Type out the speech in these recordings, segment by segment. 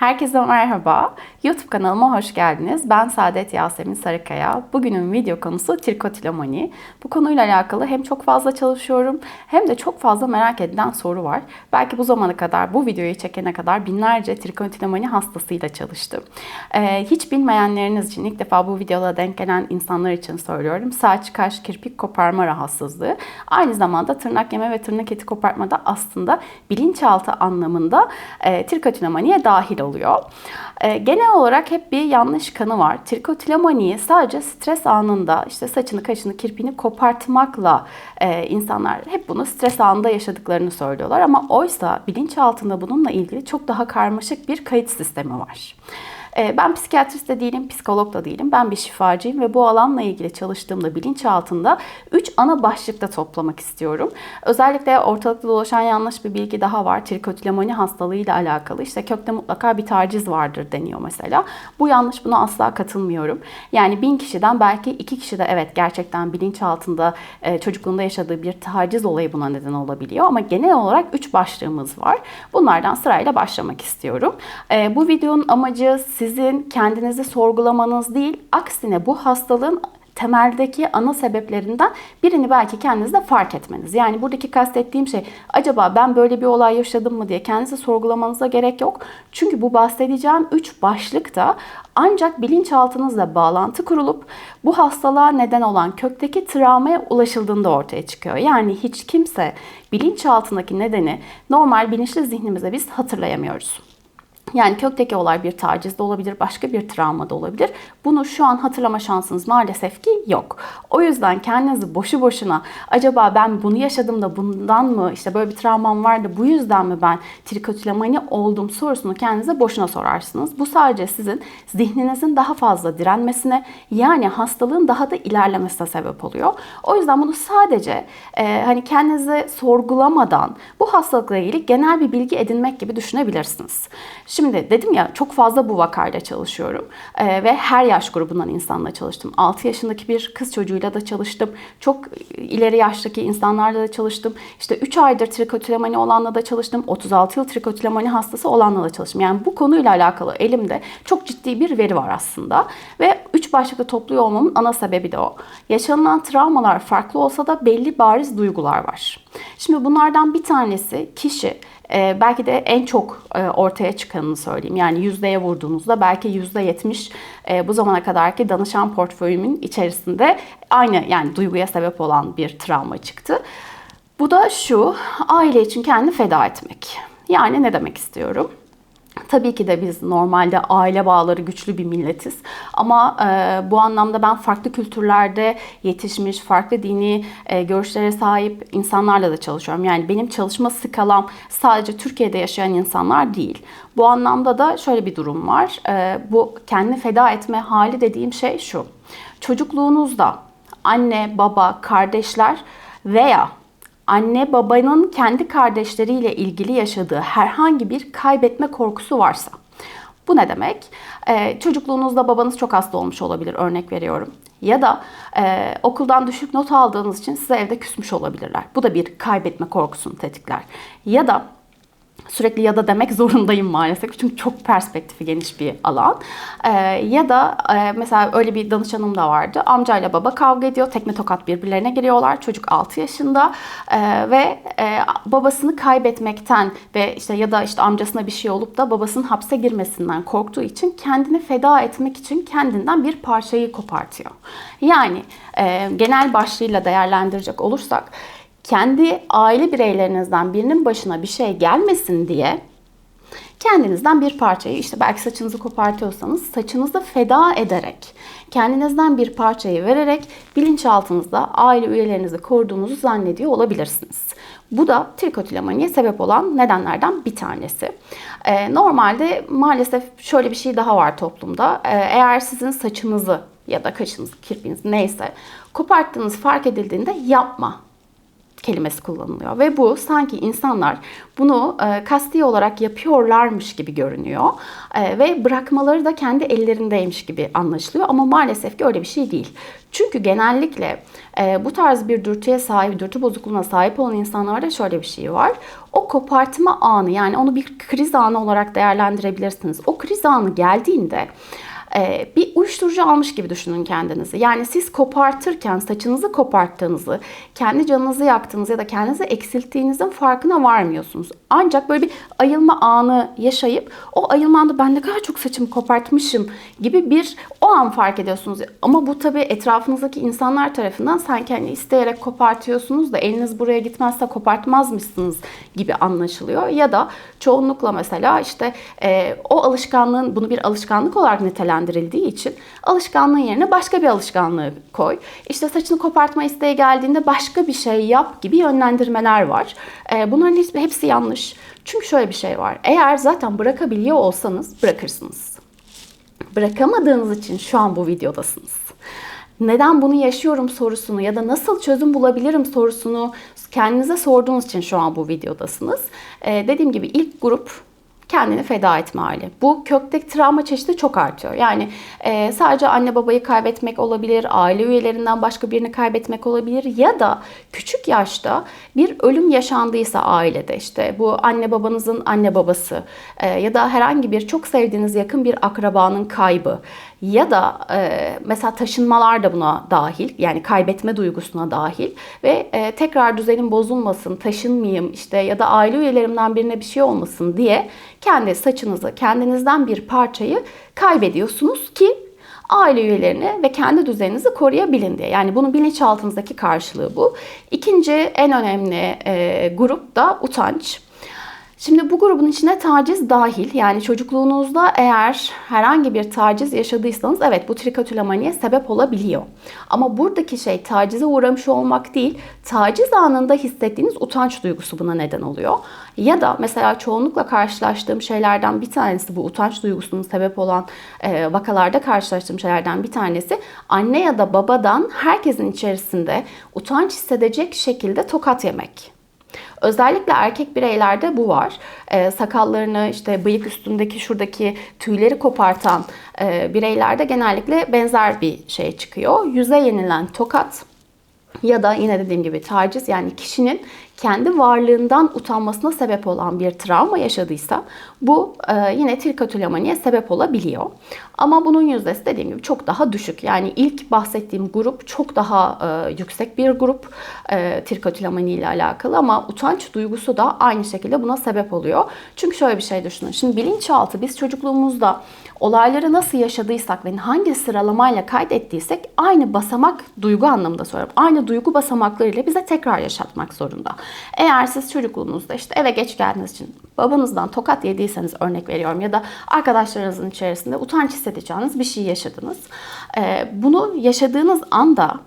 Herkese merhaba. YouTube kanalıma hoş geldiniz. Ben Saadet Yasemin Sarıkaya. Bugünün video konusu trikotilomani. Bu konuyla alakalı hem çok fazla çalışıyorum hem de çok fazla merak edilen soru var. Belki bu zamana kadar, bu videoyu çekene kadar binlerce trikotilomani hastasıyla çalıştım. Ee, hiç bilmeyenleriniz için ilk defa bu videoda denk gelen insanlar için söylüyorum. Saç, kaş, kirpik koparma rahatsızlığı. Aynı zamanda tırnak yeme ve tırnak eti kopartma da aslında bilinçaltı anlamında e, trikotilomaniye dahil oluyor oluyor. E, genel olarak hep bir yanlış kanı var. Trikotilemaniyi sadece stres anında işte saçını, kaşını, kirpini kopartmakla e, insanlar hep bunu stres anında yaşadıklarını söylüyorlar. Ama oysa bilinçaltında bununla ilgili çok daha karmaşık bir kayıt sistemi var. Ee, ben psikiyatrist de değilim, psikolog da değilim. Ben bir şifacıyım ve bu alanla ilgili çalıştığımda bilinçaltında 3 ana başlıkta toplamak istiyorum. Özellikle ortalıkta dolaşan yanlış bir bilgi daha var. Trikotilemoni hastalığıyla alakalı. İşte kökte mutlaka bir taciz vardır deniyor mesela. Bu yanlış buna asla katılmıyorum. Yani bin kişiden belki iki kişi de evet gerçekten bilinçaltında e, çocukluğunda yaşadığı bir taciz olayı buna neden olabiliyor. Ama genel olarak 3 başlığımız var. Bunlardan sırayla başlamak istiyorum. E, bu videonun amacı sizin kendinizi sorgulamanız değil, aksine bu hastalığın temeldeki ana sebeplerinden birini belki kendinizde fark etmeniz. Yani buradaki kastettiğim şey acaba ben böyle bir olay yaşadım mı diye kendinizi sorgulamanıza gerek yok. Çünkü bu bahsedeceğim 3 başlıkta ancak bilinçaltınızla bağlantı kurulup bu hastalığa neden olan kökteki travmaya ulaşıldığında ortaya çıkıyor. Yani hiç kimse bilinçaltındaki nedeni normal bilinçli zihnimize biz hatırlayamıyoruz. Yani kökteki olay bir taciz de olabilir, başka bir travma da olabilir. Bunu şu an hatırlama şansınız maalesef ki yok. O yüzden kendinizi boşu boşuna acaba ben bunu yaşadım da bundan mı işte böyle bir travmam vardı bu yüzden mi ben trikotilemani oldum sorusunu kendinize boşuna sorarsınız. Bu sadece sizin zihninizin daha fazla direnmesine yani hastalığın daha da ilerlemesine sebep oluyor. O yüzden bunu sadece e, hani kendinizi sorgulamadan bu hastalıkla ilgili genel bir bilgi edinmek gibi düşünebilirsiniz. Şimdi Şimdi dedim ya çok fazla bu vakayla çalışıyorum ee, ve her yaş grubundan insanla çalıştım. 6 yaşındaki bir kız çocuğuyla da çalıştım. Çok ileri yaştaki insanlarla da çalıştım. İşte 3 aydır trikotilemani olanla da çalıştım. 36 yıl trikotilemani hastası olanla da çalıştım. Yani bu konuyla alakalı elimde çok ciddi bir veri var aslında. Ve 3 başlıkta topluyor olmamın ana sebebi de o. Yaşanılan travmalar farklı olsa da belli bariz duygular var. Şimdi bunlardan bir tanesi kişi e, belki de en çok e, ortaya çıkanını söyleyeyim. Yani yüzdeye vurduğunuzda belki yüzde yetmiş e, bu zamana kadarki danışan portföyümün içerisinde aynı yani duyguya sebep olan bir travma çıktı. Bu da şu, aile için kendini feda etmek. Yani ne demek istiyorum? Tabii ki de biz normalde aile bağları güçlü bir milletiz. Ama e, bu anlamda ben farklı kültürlerde yetişmiş, farklı dini e, görüşlere sahip insanlarla da çalışıyorum. Yani benim çalışma skalam sadece Türkiye'de yaşayan insanlar değil. Bu anlamda da şöyle bir durum var. E, bu kendini feda etme hali dediğim şey şu. Çocukluğunuzda anne, baba, kardeşler veya anne babanın kendi kardeşleriyle ilgili yaşadığı herhangi bir kaybetme korkusu varsa. Bu ne demek? Ee, çocukluğunuzda babanız çok hasta olmuş olabilir örnek veriyorum. Ya da e, okuldan düşük not aldığınız için size evde küsmüş olabilirler. Bu da bir kaybetme korkusunu tetikler. Ya da sürekli ya da demek zorundayım maalesef. Çünkü çok perspektifi geniş bir alan. Ee, ya da e, mesela öyle bir danışanım da vardı. Amcayla baba kavga ediyor. Tekme tokat birbirlerine giriyorlar. Çocuk 6 yaşında e, ve e, babasını kaybetmekten ve işte ya da işte amcasına bir şey olup da babasının hapse girmesinden korktuğu için kendini feda etmek için kendinden bir parçayı kopartıyor. Yani e, genel başlığıyla değerlendirecek olursak kendi aile bireylerinizden birinin başına bir şey gelmesin diye kendinizden bir parçayı işte belki saçınızı kopartıyorsanız saçınızı feda ederek kendinizden bir parçayı vererek bilinçaltınızda aile üyelerinizi koruduğunuzu zannediyor olabilirsiniz. Bu da trikotilemaniye sebep olan nedenlerden bir tanesi. Ee, normalde maalesef şöyle bir şey daha var toplumda. Ee, eğer sizin saçınızı ya da kaşınızı, kirpinizi neyse koparttığınız fark edildiğinde yapma kelimesi kullanılıyor ve bu sanki insanlar bunu e, kasti olarak yapıyorlarmış gibi görünüyor e, ve bırakmaları da kendi ellerindeymiş gibi anlaşılıyor ama maalesef ki öyle bir şey değil. Çünkü genellikle e, bu tarz bir dürtüye sahip, dürtü bozukluğuna sahip olan insanlarda şöyle bir şey var. O kopartma anı yani onu bir kriz anı olarak değerlendirebilirsiniz. O kriz anı geldiğinde e, bir uyuşturucu almış gibi düşünün kendinizi. Yani siz kopartırken saçınızı koparttığınızı, kendi canınızı yaktığınız ya da kendinizi eksilttiğinizin farkına varmıyorsunuz. Ancak böyle bir ayılma anı yaşayıp o ayılma anda ben ne kadar çok saçımı kopartmışım gibi bir o an fark ediyorsunuz. Ama bu tabii etrafınızdaki insanlar tarafından sanki hani isteyerek kopartıyorsunuz da eliniz buraya gitmezse kopartmazmışsınız gibi anlaşılıyor. Ya da çoğunlukla mesela işte e, o alışkanlığın bunu bir alışkanlık olarak nitelendirildiği için alışkanlığın yerine başka bir alışkanlığı koy. İşte saçını kopartma isteği geldiğinde başka bir şey yap gibi yönlendirmeler var. E, bunların hepsi yanlış. Çünkü şöyle bir şey var. Eğer zaten bırakabiliyor olsanız bırakırsınız. Bırakamadığınız için şu an bu videodasınız neden bunu yaşıyorum sorusunu ya da nasıl çözüm bulabilirim sorusunu kendinize sorduğunuz için şu an bu videodasınız. Ee, dediğim gibi ilk grup kendini feda etme hali. Bu kökteki travma çeşidi çok artıyor. Yani e, sadece anne babayı kaybetmek olabilir, aile üyelerinden başka birini kaybetmek olabilir ya da küçük yaşta bir ölüm yaşandıysa ailede işte bu anne babanızın anne babası e, ya da herhangi bir çok sevdiğiniz yakın bir akrabanın kaybı ya da e, mesela taşınmalar da buna dahil yani kaybetme duygusuna dahil ve e, tekrar düzenim bozulmasın, taşınmayayım işte ya da aile üyelerimden birine bir şey olmasın diye kendi saçınızı, kendinizden bir parçayı kaybediyorsunuz ki aile üyelerini ve kendi düzeninizi koruyabilin diye. Yani bunun bilinçaltınızdaki karşılığı bu. İkinci en önemli e, grup da utanç. Şimdi bu grubun içine taciz dahil. Yani çocukluğunuzda eğer herhangi bir taciz yaşadıysanız evet bu trikotülomaniye sebep olabiliyor. Ama buradaki şey tacize uğramış olmak değil, taciz anında hissettiğiniz utanç duygusu buna neden oluyor. Ya da mesela çoğunlukla karşılaştığım şeylerden bir tanesi bu utanç duygusunun sebep olan e, vakalarda karşılaştığım şeylerden bir tanesi anne ya da babadan herkesin içerisinde utanç hissedecek şekilde tokat yemek. Özellikle erkek bireylerde bu var. E, sakallarını işte bıyık üstündeki şuradaki tüyleri kopartan e, bireylerde genellikle benzer bir şey çıkıyor. Yüze yenilen tokat ya da yine dediğim gibi taciz yani kişinin kendi varlığından utanmasına sebep olan bir travma yaşadıysa bu e, yine trikotillomaniye sebep olabiliyor. Ama bunun yüzdesi dediğim gibi çok daha düşük. Yani ilk bahsettiğim grup çok daha e, yüksek bir grup e, trikotillomani ile alakalı ama utanç duygusu da aynı şekilde buna sebep oluyor. Çünkü şöyle bir şey düşünün. Şimdi bilinçaltı biz çocukluğumuzda olayları nasıl yaşadıysak ve hangi sıralamayla kaydettiysek aynı basamak duygu anlamında soruyorum. Aynı duygu basamaklarıyla bize tekrar yaşatmak zorunda. Eğer siz çocukluğunuzda işte eve geç geldiğiniz için babanızdan tokat yediyseniz örnek veriyorum ya da arkadaşlarınızın içerisinde utanç hissedeceğiniz bir şey yaşadınız. Ee, bunu yaşadığınız anda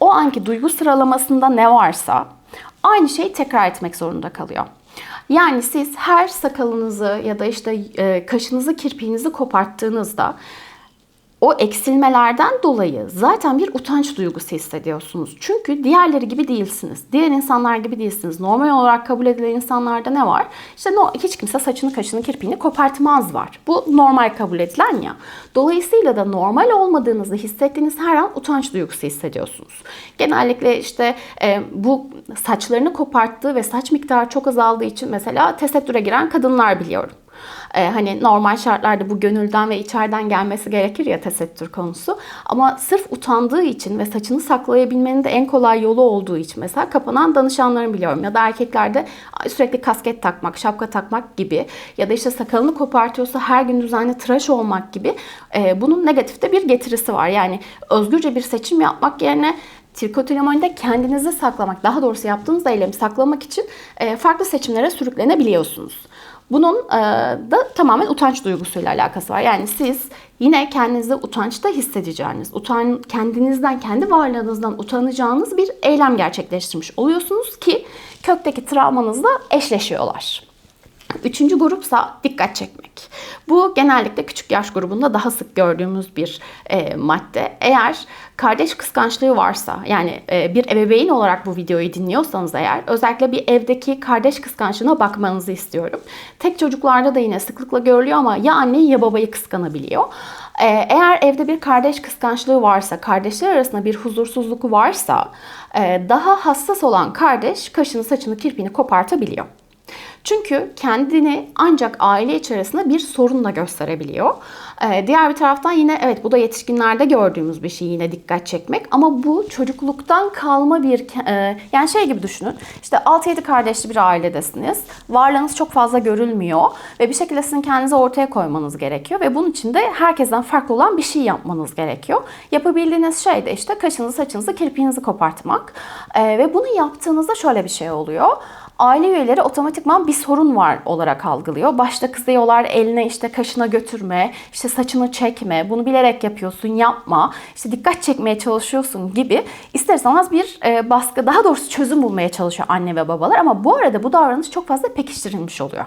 o anki duygu sıralamasında ne varsa aynı şeyi tekrar etmek zorunda kalıyor. Yani siz her sakalınızı ya da işte e, kaşınızı, kirpiğinizi koparttığınızda o eksilmelerden dolayı zaten bir utanç duygusu hissediyorsunuz. Çünkü diğerleri gibi değilsiniz. Diğer insanlar gibi değilsiniz. Normal olarak kabul edilen insanlarda ne var? İşte no, hiç kimse saçını, kaşını, kirpiğini kopartmaz var. Bu normal kabul edilen ya. Dolayısıyla da normal olmadığınızı hissettiğiniz her an utanç duygusu hissediyorsunuz. Genellikle işte e, bu saçlarını koparttığı ve saç miktarı çok azaldığı için mesela tesettüre giren kadınlar biliyorum. Ee, hani normal şartlarda bu gönülden ve içeriden gelmesi gerekir ya tesettür konusu. Ama sırf utandığı için ve saçını saklayabilmenin de en kolay yolu olduğu için mesela kapanan danışanlarım biliyorum. Ya da erkeklerde sürekli kasket takmak, şapka takmak gibi ya da işte sakalını kopartıyorsa her gün düzenli tıraş olmak gibi e, bunun negatifte bir getirisi var. Yani özgürce bir seçim yapmak yerine Trikotilomanide kendinizi saklamak, daha doğrusu yaptığınız eylemi saklamak için e, farklı seçimlere sürüklenebiliyorsunuz. Bunun e, da tamamen utanç duygusuyla alakası var. Yani siz yine kendinizi utançta hissedeceğiniz, utan, kendinizden, kendi varlığınızdan utanacağınız bir eylem gerçekleştirmiş oluyorsunuz ki kökteki travmanızla eşleşiyorlar. Üçüncü grupsa dikkat çekmek. Bu genellikle küçük yaş grubunda daha sık gördüğümüz bir e, madde. Eğer kardeş kıskançlığı varsa yani e, bir ebeveyn olarak bu videoyu dinliyorsanız eğer özellikle bir evdeki kardeş kıskançlığına bakmanızı istiyorum. Tek çocuklarda da yine sıklıkla görülüyor ama ya anneyi ya babayı kıskanabiliyor. E, eğer evde bir kardeş kıskançlığı varsa, kardeşler arasında bir huzursuzluk varsa e, daha hassas olan kardeş kaşını, saçını, kirpiğini kopartabiliyor. Çünkü kendini ancak aile içerisinde bir sorunla gösterebiliyor. Ee, diğer bir taraftan yine evet bu da yetişkinlerde gördüğümüz bir şey yine dikkat çekmek ama bu çocukluktan kalma bir e, yani şey gibi düşünün. İşte 6-7 kardeşli bir ailedesiniz. Varlığınız çok fazla görülmüyor ve bir şekilde sizin kendinizi ortaya koymanız gerekiyor ve bunun için de herkesten farklı olan bir şey yapmanız gerekiyor. Yapabildiğiniz şey de işte kaşınızı, saçınızı, kirpiğinizi kopartmak. Ee, ve bunu yaptığınızda şöyle bir şey oluyor aile üyeleri otomatikman bir sorun var olarak algılıyor. Başta kızıyorlar eline işte kaşına götürme, işte saçını çekme, bunu bilerek yapıyorsun yapma, işte dikkat çekmeye çalışıyorsun gibi ister istemez bir e, baskı daha doğrusu çözüm bulmaya çalışıyor anne ve babalar ama bu arada bu davranış çok fazla pekiştirilmiş oluyor.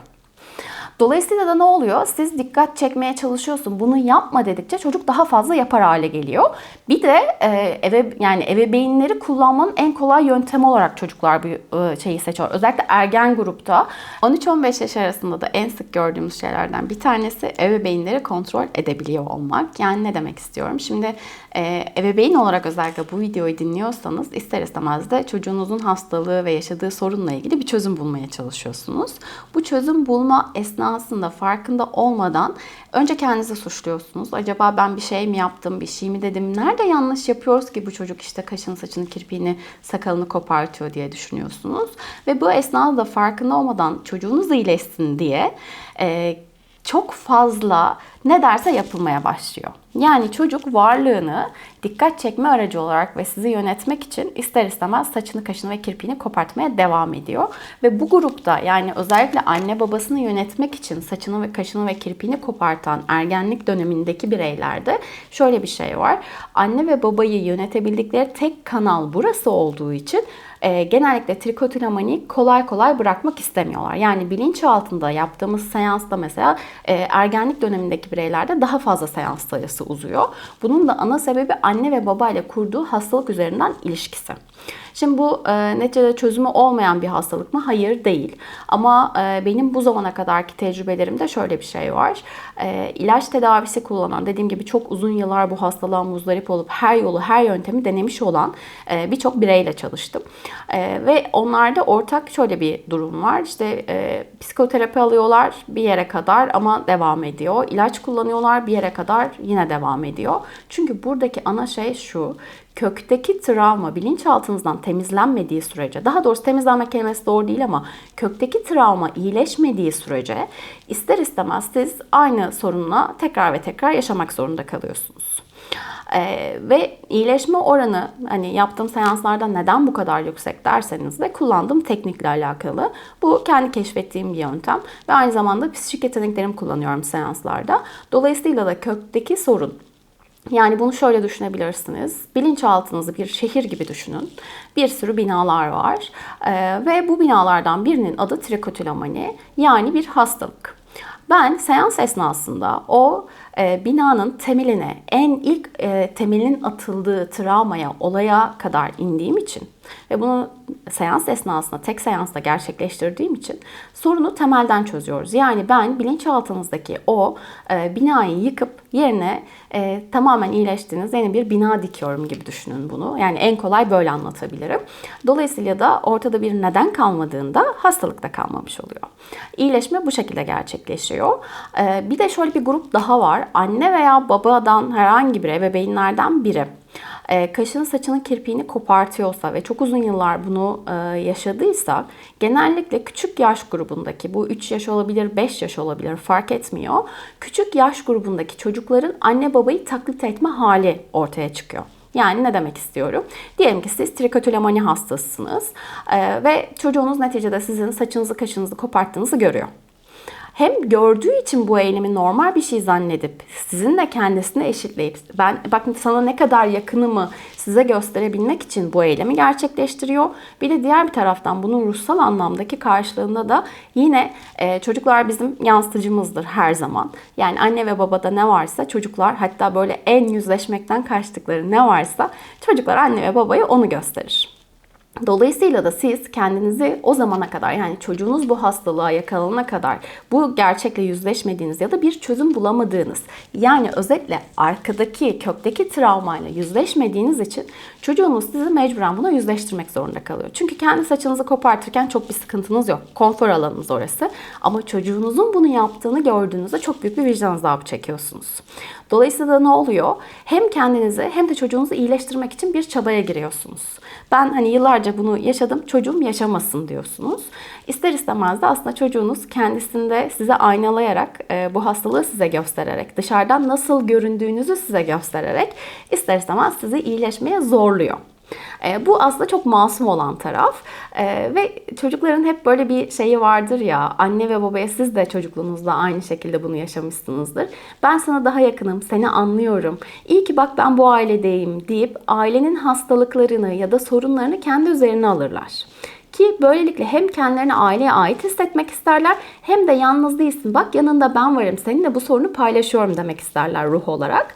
Dolayısıyla da ne oluyor? Siz dikkat çekmeye çalışıyorsun. Bunu yapma dedikçe çocuk daha fazla yapar hale geliyor. Bir de e, eve yani ebeveynleri kullanmanın en kolay yöntemi olarak çocuklar bu e, şeyi seçiyor. Özellikle ergen grupta 13-15 yaş arasında da en sık gördüğümüz şeylerden bir tanesi ebeveynleri kontrol edebiliyor olmak. Yani ne demek istiyorum? Şimdi e, ebeveyn olarak özellikle bu videoyu dinliyorsanız ister istemez de çocuğunuzun hastalığı ve yaşadığı sorunla ilgili bir çözüm bulmaya çalışıyorsunuz. Bu çözüm bulma esnasında farkında olmadan önce kendinizi suçluyorsunuz. Acaba ben bir şey mi yaptım, bir şey mi dedim? Nerede yanlış yapıyoruz ki bu çocuk işte kaşını, saçını, kirpiğini, sakalını kopartıyor diye düşünüyorsunuz. Ve bu esnada da farkında olmadan çocuğunuz iyileşsin diye e, çok fazla ne derse yapılmaya başlıyor. Yani çocuk varlığını dikkat çekme aracı olarak ve sizi yönetmek için ister istemez saçını, kaşını ve kirpiğini kopartmaya devam ediyor. Ve bu grupta yani özellikle anne babasını yönetmek için saçını ve kaşını ve kirpiğini kopartan ergenlik dönemindeki bireylerde şöyle bir şey var. Anne ve babayı yönetebildikleri tek kanal burası olduğu için e, genellikle trikotinomani kolay kolay bırakmak istemiyorlar. Yani bilinç altında yaptığımız seansta mesela e, ergenlik dönemindeki bireylerde daha fazla seans sayısı uzuyor. Bunun da ana sebebi anne ve baba ile kurduğu hastalık üzerinden ilişkisi. Şimdi bu e, neticede çözümü olmayan bir hastalık mı? Hayır değil. Ama e, benim bu zamana kadarki tecrübelerimde şöyle bir şey var. E, ilaç tedavisi kullanan, dediğim gibi çok uzun yıllar bu hastalığa muzdarip olup her yolu, her yöntemi denemiş olan e, birçok bireyle çalıştım. E, ve onlarda ortak şöyle bir durum var. İşte e, psikoterapi alıyorlar bir yere kadar ama devam ediyor. İlaç kullanıyorlar bir yere kadar yine devam ediyor. Çünkü buradaki ana şey şu kökteki travma bilinçaltınızdan temizlenmediği sürece, daha doğrusu temizlenme kelimesi doğru değil ama kökteki travma iyileşmediği sürece ister istemez siz aynı sorunla tekrar ve tekrar yaşamak zorunda kalıyorsunuz. Ee, ve iyileşme oranı hani yaptığım seanslarda neden bu kadar yüksek derseniz de kullandığım teknikle alakalı. Bu kendi keşfettiğim bir yöntem ve aynı zamanda psikik yeteneklerimi kullanıyorum seanslarda. Dolayısıyla da kökteki sorun yani bunu şöyle düşünebilirsiniz. Bilinçaltınızı bir şehir gibi düşünün. Bir sürü binalar var ee, ve bu binalardan birinin adı trikotilomani yani bir hastalık. Ben seans esnasında o e, binanın temeline, en ilk e, temelin atıldığı travmaya, olaya kadar indiğim için ve bunu seans esnasında tek seansta gerçekleştirdiğim için sorunu temelden çözüyoruz. Yani ben bilinçaltınızdaki o e, binayı yıkıp yerine e, tamamen iyileştiğiniz yeni bir bina dikiyorum gibi düşünün bunu. Yani en kolay böyle anlatabilirim. Dolayısıyla da ortada bir neden kalmadığında hastalık da kalmamış oluyor. İyileşme bu şekilde gerçekleşiyor. E, bir de şöyle bir grup daha var. Anne veya babadan herhangi bir ebeveynlerden biri e, kaşını saçını kirpiğini kopartıyorsa ve çok uzun yıllar bunu e, yaşadıysa genellikle küçük yaş grubundaki bu 3 yaş olabilir 5 yaş olabilir fark etmiyor. Küçük yaş grubundaki çocukların anne babayı taklit etme hali ortaya çıkıyor. Yani ne demek istiyorum? Diyelim ki siz trikotilemani hastasısınız e, ve çocuğunuz neticede sizin saçınızı kaşınızı koparttığınızı görüyor. Hem gördüğü için bu eylemi normal bir şey zannedip sizinle kendisine eşitleyip ben bakın sana ne kadar yakınımı size gösterebilmek için bu eylemi gerçekleştiriyor. Bir de diğer bir taraftan bunun ruhsal anlamdaki karşılığında da yine e, çocuklar bizim yansıtıcımızdır her zaman. Yani anne ve babada ne varsa çocuklar hatta böyle en yüzleşmekten kaçtıkları ne varsa çocuklar anne ve babaya onu gösterir. Dolayısıyla da siz kendinizi o zamana kadar yani çocuğunuz bu hastalığa yakalanana kadar bu gerçekle yüzleşmediğiniz ya da bir çözüm bulamadığınız yani özetle arkadaki kökteki travmayla yüzleşmediğiniz için çocuğunuz sizi mecburen buna yüzleştirmek zorunda kalıyor. Çünkü kendi saçınızı kopartırken çok bir sıkıntınız yok. Konfor alanınız orası. Ama çocuğunuzun bunu yaptığını gördüğünüzde çok büyük bir vicdan azabı çekiyorsunuz. Dolayısıyla ne oluyor? Hem kendinizi hem de çocuğunuzu iyileştirmek için bir çabaya giriyorsunuz. Ben hani yıllarca bunu yaşadım, çocuğum yaşamasın diyorsunuz. İster istemez de aslında çocuğunuz kendisinde size aynalayarak, e, bu hastalığı size göstererek, dışarıdan nasıl göründüğünüzü size göstererek ister istemez sizi iyileşmeye zorluyor. E, bu aslında çok masum olan taraf e, ve çocukların hep böyle bir şeyi vardır ya anne ve babaya siz de çocukluğunuzda aynı şekilde bunu yaşamışsınızdır. Ben sana daha yakınım, seni anlıyorum. İyi ki bak ben bu ailedeyim deyip ailenin hastalıklarını ya da sorunlarını kendi üzerine alırlar. Ki böylelikle hem kendilerine aileye ait hissetmek isterler hem de yalnız değilsin. Bak yanında ben varım. Seninle bu sorunu paylaşıyorum demek isterler ruh olarak.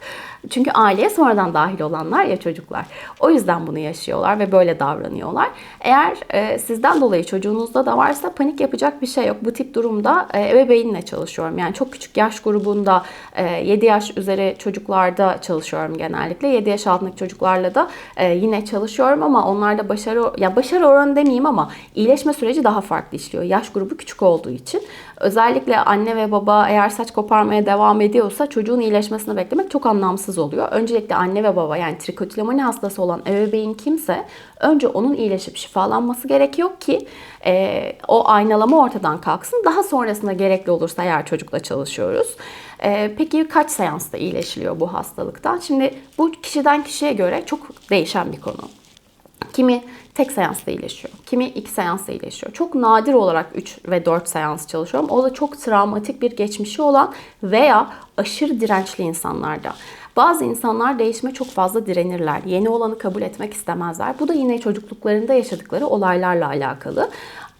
Çünkü aileye sonradan dahil olanlar ya çocuklar. O yüzden bunu yaşıyorlar ve böyle davranıyorlar. Eğer e, sizden dolayı çocuğunuzda da varsa panik yapacak bir şey yok. Bu tip durumda e, ebeveynle çalışıyorum. Yani çok küçük yaş grubunda e, 7 yaş üzeri çocuklarda çalışıyorum genellikle. 7 yaş altındaki çocuklarla da e, yine çalışıyorum ama onlarda başarı ya başarı oranı demeyeyim ama iyileşme süreci daha farklı işliyor. Yaş grubu küçük olduğu için. Özellikle anne ve baba eğer saç koparmaya devam ediyorsa çocuğun iyileşmesini beklemek çok anlamsız oluyor. Öncelikle anne ve baba yani trikotilomani hastası olan ebeveyn kimse önce onun iyileşip şifalanması gerekiyor ki e, o aynalama ortadan kalksın. Daha sonrasında gerekli olursa eğer çocukla çalışıyoruz. E, peki kaç seansta iyileşiliyor bu hastalıktan? Şimdi bu kişiden kişiye göre çok değişen bir konu. Kimi tek seansta iyileşiyor. Kimi iki seansta iyileşiyor. Çok nadir olarak 3 ve 4 seans çalışıyorum. O da çok travmatik bir geçmişi olan veya aşırı dirençli insanlarda. Bazı insanlar değişime çok fazla direnirler. Yeni olanı kabul etmek istemezler. Bu da yine çocukluklarında yaşadıkları olaylarla alakalı.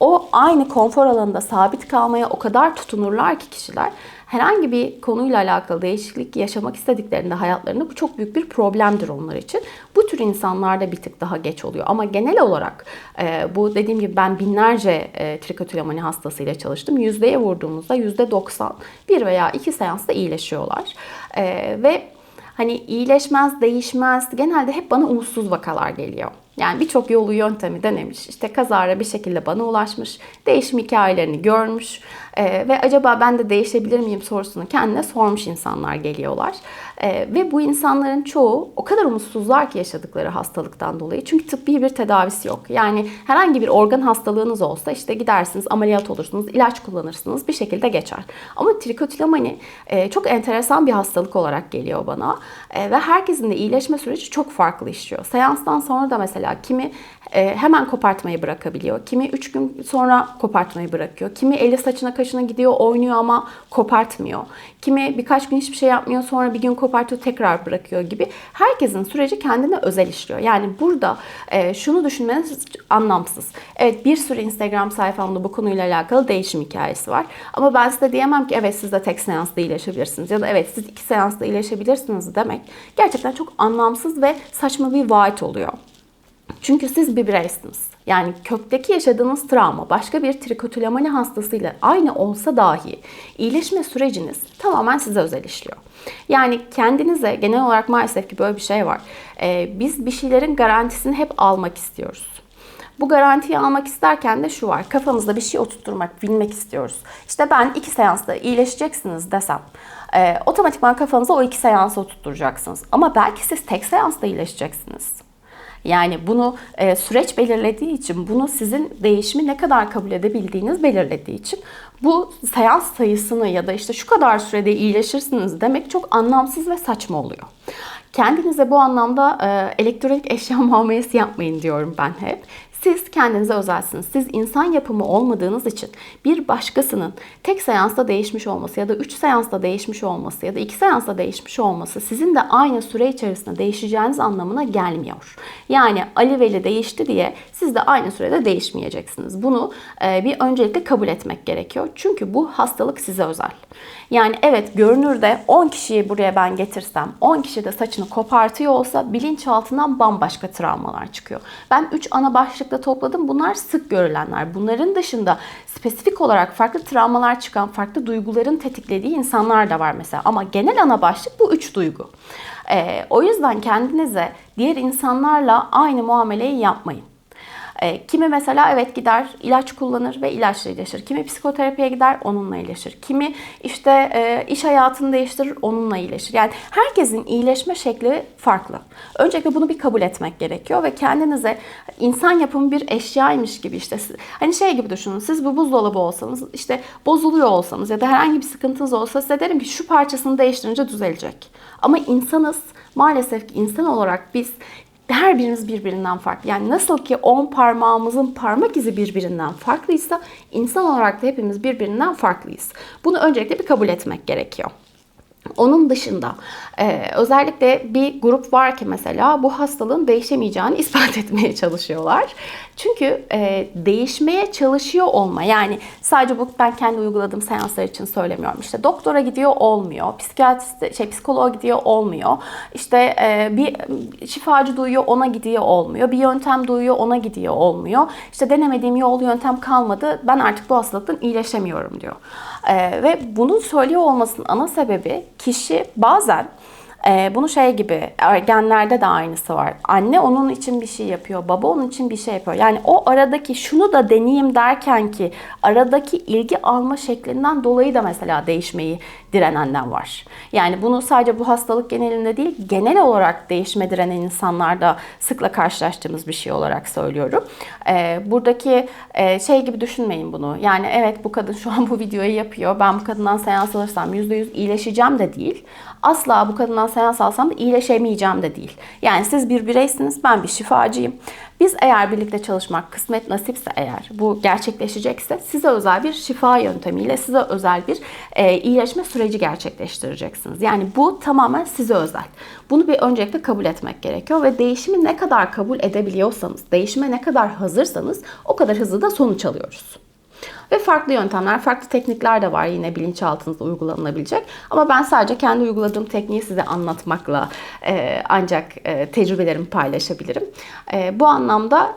O aynı konfor alanında sabit kalmaya o kadar tutunurlar ki kişiler herhangi bir konuyla alakalı değişiklik yaşamak istediklerinde hayatlarında bu çok büyük bir problemdir onlar için. Bu tür insanlarda bir tık daha geç oluyor. Ama genel olarak e, bu dediğim gibi ben binlerce e, trikotilomani hastasıyla çalıştım. Yüzdeye vurduğumuzda yüzde 90 bir veya iki seansta iyileşiyorlar. E, ve hani iyileşmez, değişmez genelde hep bana umutsuz vakalar geliyor. Yani birçok yolu yöntemi denemiş. İşte kazara bir şekilde bana ulaşmış. Değişim hikayelerini görmüş. Ee, ve acaba ben de değişebilir miyim sorusunu kendine sormuş insanlar geliyorlar. Ee, ve bu insanların çoğu o kadar umutsuzlar ki yaşadıkları hastalıktan dolayı. Çünkü tıbbi bir tedavisi yok. Yani herhangi bir organ hastalığınız olsa işte gidersiniz ameliyat olursunuz, ilaç kullanırsınız bir şekilde geçer. Ama trikotilomani e, çok enteresan bir hastalık olarak geliyor bana. E, ve herkesin de iyileşme süreci çok farklı işliyor. Seanstan sonra da mesela kimi e, hemen kopartmayı bırakabiliyor. Kimi 3 gün sonra kopartmayı bırakıyor. Kimi eli saçına kaşına gidiyor oynuyor ama kopartmıyor. Kimi birkaç gün hiçbir şey yapmıyor sonra bir gün kopartıyor tekrar bırakıyor gibi. Herkesin süreci kendine özel işliyor. Yani burada e, şunu düşünmeniz anlamsız. Evet bir sürü Instagram sayfamda bu konuyla alakalı değişim hikayesi var. Ama ben size diyemem ki evet siz de tek seansta iyileşebilirsiniz. Ya da evet siz iki seansta iyileşebilirsiniz demek gerçekten çok anlamsız ve saçma bir vaat oluyor. Çünkü siz bir bireysiniz. Yani kökteki yaşadığınız travma başka bir trikotilamani hastasıyla aynı olsa dahi iyileşme süreciniz tamamen size özel işliyor. Yani kendinize genel olarak maalesef ki böyle bir şey var. Ee, biz bir şeylerin garantisini hep almak istiyoruz. Bu garantiyi almak isterken de şu var. Kafamızda bir şey oturtturmak, bilmek istiyoruz. İşte ben iki seansta iyileşeceksiniz desem e, otomatikman kafanıza o iki seansı oturtturacaksınız. Ama belki siz tek seansta iyileşeceksiniz. Yani bunu e, süreç belirlediği için, bunu sizin değişimi ne kadar kabul edebildiğiniz belirlediği için bu seans sayısını ya da işte şu kadar sürede iyileşirsiniz demek çok anlamsız ve saçma oluyor. Kendinize bu anlamda e, elektronik eşya muamelesi yapmayın diyorum ben hep. Siz kendinize özelsiniz. Siz insan yapımı olmadığınız için bir başkasının tek seansta değişmiş olması ya da 3 seansta değişmiş olması ya da 2 seansta değişmiş olması sizin de aynı süre içerisinde değişeceğiniz anlamına gelmiyor. Yani Ali Veli değişti diye siz de aynı sürede değişmeyeceksiniz. Bunu e, bir öncelikle kabul etmek gerekiyor. Çünkü bu hastalık size özel. Yani evet görünürde 10 kişiyi buraya ben getirsem, 10 kişi de saçını kopartıyor olsa bilinçaltından bambaşka travmalar çıkıyor. Ben 3 ana başlıkta topladım. Bunlar sık görülenler. Bunların dışında spesifik olarak farklı travmalar çıkan, farklı duyguların tetiklediği insanlar da var mesela. Ama genel ana başlık bu 3 duygu. Ee, o yüzden kendinize diğer insanlarla aynı muameleyi yapmayın. E, kimi mesela evet gider ilaç kullanır ve ilaçla iyileşir. Kimi psikoterapiye gider onunla iyileşir. Kimi işte e, iş hayatını değiştirir onunla iyileşir. Yani herkesin iyileşme şekli farklı. Öncelikle bunu bir kabul etmek gerekiyor ve kendinize insan yapımı bir eşyaymış gibi işte hani şey gibi düşünün. Siz bu buzdolabı olsanız işte bozuluyor olsanız ya da herhangi bir sıkıntınız olsa size derim ki şu parçasını değiştirince düzelecek. Ama insanız maalesef ki insan olarak biz her birimiz birbirinden farklı. Yani nasıl ki 10 parmağımızın parmak izi birbirinden farklıysa insan olarak da hepimiz birbirinden farklıyız. Bunu öncelikle bir kabul etmek gerekiyor. Onun dışında e, özellikle bir grup var ki mesela bu hastalığın değişemeyeceğini ispat etmeye çalışıyorlar. Çünkü e, değişmeye çalışıyor olma yani sadece bu ben kendi uyguladığım seanslar için söylemiyorum. İşte doktora gidiyor olmuyor, psikiyatrist şey psikoloğa gidiyor olmuyor. İşte e, bir şifacı duyuyor ona gidiyor olmuyor. Bir yöntem duyuyor ona gidiyor olmuyor. İşte denemediğim yol yöntem kalmadı. Ben artık bu hastalıktan iyileşemiyorum diyor. E, ve bunu söylüyor olmasının ana sebebi kişi bazen ee, bunu şey gibi ergenlerde de aynısı var. Anne onun için bir şey yapıyor, baba onun için bir şey yapıyor. Yani o aradaki şunu da deneyeyim derken ki aradaki ilgi alma şeklinden dolayı da mesela değişmeyi direnenden var. Yani bunu sadece bu hastalık genelinde değil, genel olarak değişme direnen insanlarda sıkla karşılaştığımız bir şey olarak söylüyorum. Ee, buradaki e, şey gibi düşünmeyin bunu. Yani evet bu kadın şu an bu videoyu yapıyor. Ben bu kadından seans alırsam %100 iyileşeceğim de değil. Asla bu kadından seans alsam da iyileşemeyeceğim de değil. Yani siz bir bireysiniz, ben bir şifacıyım. Biz eğer birlikte çalışmak kısmet nasipse eğer bu gerçekleşecekse size özel bir şifa yöntemiyle size özel bir e, iyileşme süreci gerçekleştireceksiniz. Yani bu tamamen size özel. Bunu bir öncelikle kabul etmek gerekiyor ve değişimi ne kadar kabul edebiliyorsanız, değişime ne kadar hazırsanız o kadar hızlı da sonuç alıyoruz. Ve farklı yöntemler, farklı teknikler de var yine bilinçaltınızda uygulanabilecek. Ama ben sadece kendi uyguladığım tekniği size anlatmakla e, ancak e, tecrübelerimi paylaşabilirim. E, bu anlamda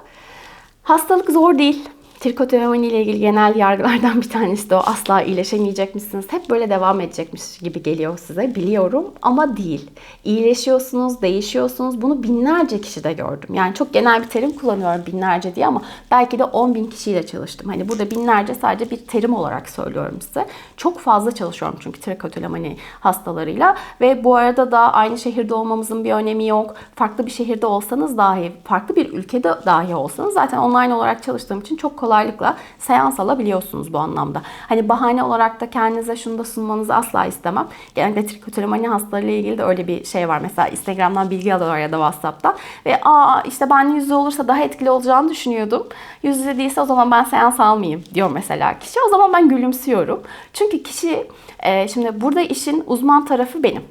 hastalık zor değil. Trikotomani ile ilgili genel yargılardan bir tanesi de o asla iyileşemeyecek misiniz? Hep böyle devam edecekmiş gibi geliyor size biliyorum ama değil. İyileşiyorsunuz, değişiyorsunuz. Bunu binlerce kişi de gördüm. Yani çok genel bir terim kullanıyorum binlerce diye ama belki de 10 bin kişiyle çalıştım. Hani burada binlerce sadece bir terim olarak söylüyorum size. Çok fazla çalışıyorum çünkü trikotomani hastalarıyla ve bu arada da aynı şehirde olmamızın bir önemi yok. Farklı bir şehirde olsanız dahi, farklı bir ülkede dahi olsanız zaten online olarak çalıştığım için çok kolay kolaylıkla seans alabiliyorsunuz bu anlamda. Hani bahane olarak da kendinize şunu da sunmanızı asla istemem. Genellikle trikotomani hastalarıyla ilgili de öyle bir şey var. Mesela Instagram'dan bilgi alıyorlar ya da WhatsApp'tan. Ve aa işte ben yüzde olursa daha etkili olacağını düşünüyordum. Yüzde değilse o zaman ben seans almayayım diyor mesela kişi. O zaman ben gülümsüyorum. Çünkü kişi e, şimdi burada işin uzman tarafı benim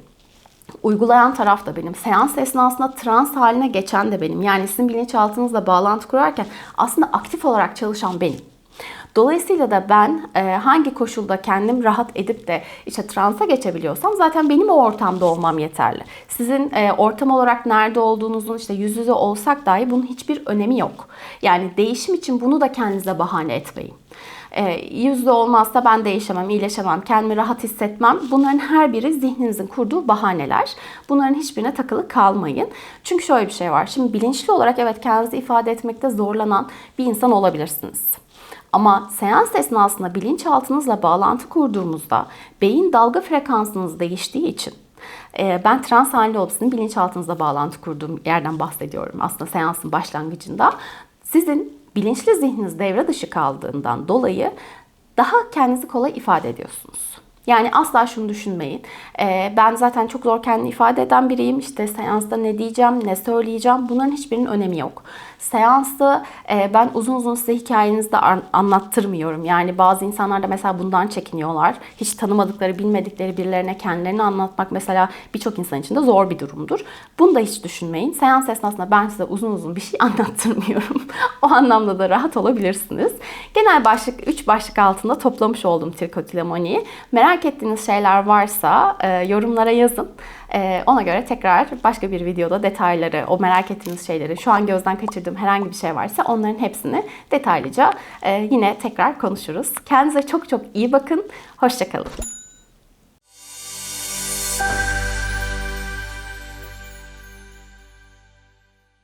uygulayan taraf da benim. Seans esnasında trans haline geçen de benim. Yani sizin bilinçaltınızla bağlantı kurarken aslında aktif olarak çalışan benim. Dolayısıyla da ben e, hangi koşulda kendim rahat edip de işte transa geçebiliyorsam zaten benim o ortamda olmam yeterli. Sizin e, ortam olarak nerede olduğunuzun işte yüz yüze olsak dahi bunun hiçbir önemi yok. Yani değişim için bunu da kendinize bahane etmeyin. E, yüzde olmazsa ben değişemem, iyileşemem, kendimi rahat hissetmem. Bunların her biri zihninizin kurduğu bahaneler. Bunların hiçbirine takılı kalmayın. Çünkü şöyle bir şey var. Şimdi bilinçli olarak evet kendinizi ifade etmekte zorlanan bir insan olabilirsiniz. Ama seans esnasında bilinçaltınızla bağlantı kurduğumuzda beyin dalga frekansınız değiştiği için e, ben trans halinde sizin bilinçaltınızla bağlantı kurduğum yerden bahsediyorum aslında seansın başlangıcında. Sizin bilinçli zihniniz devre dışı kaldığından dolayı daha kendinizi kolay ifade ediyorsunuz. Yani asla şunu düşünmeyin. Ee, ben zaten çok zor kendini ifade eden biriyim. İşte seansta ne diyeceğim, ne söyleyeceğim bunların hiçbirinin önemi yok. Seansı e, ben uzun uzun size hikayenizi de an- anlattırmıyorum. Yani bazı insanlar da mesela bundan çekiniyorlar. Hiç tanımadıkları, bilmedikleri birilerine kendilerini anlatmak mesela birçok insan için de zor bir durumdur. Bunu da hiç düşünmeyin. Seans esnasında ben size uzun uzun bir şey anlattırmıyorum. o anlamda da rahat olabilirsiniz. Genel başlık, 3 başlık altında toplamış oldum trikotilemoniyi. Merak ettiğiniz şeyler varsa e, yorumlara yazın. E, ona göre tekrar başka bir videoda detayları, o merak ettiğiniz şeyleri, şu an gözden kaçırdığım herhangi bir şey varsa onların hepsini detaylıca e, yine tekrar konuşuruz. Kendinize çok çok iyi bakın. Hoşçakalın.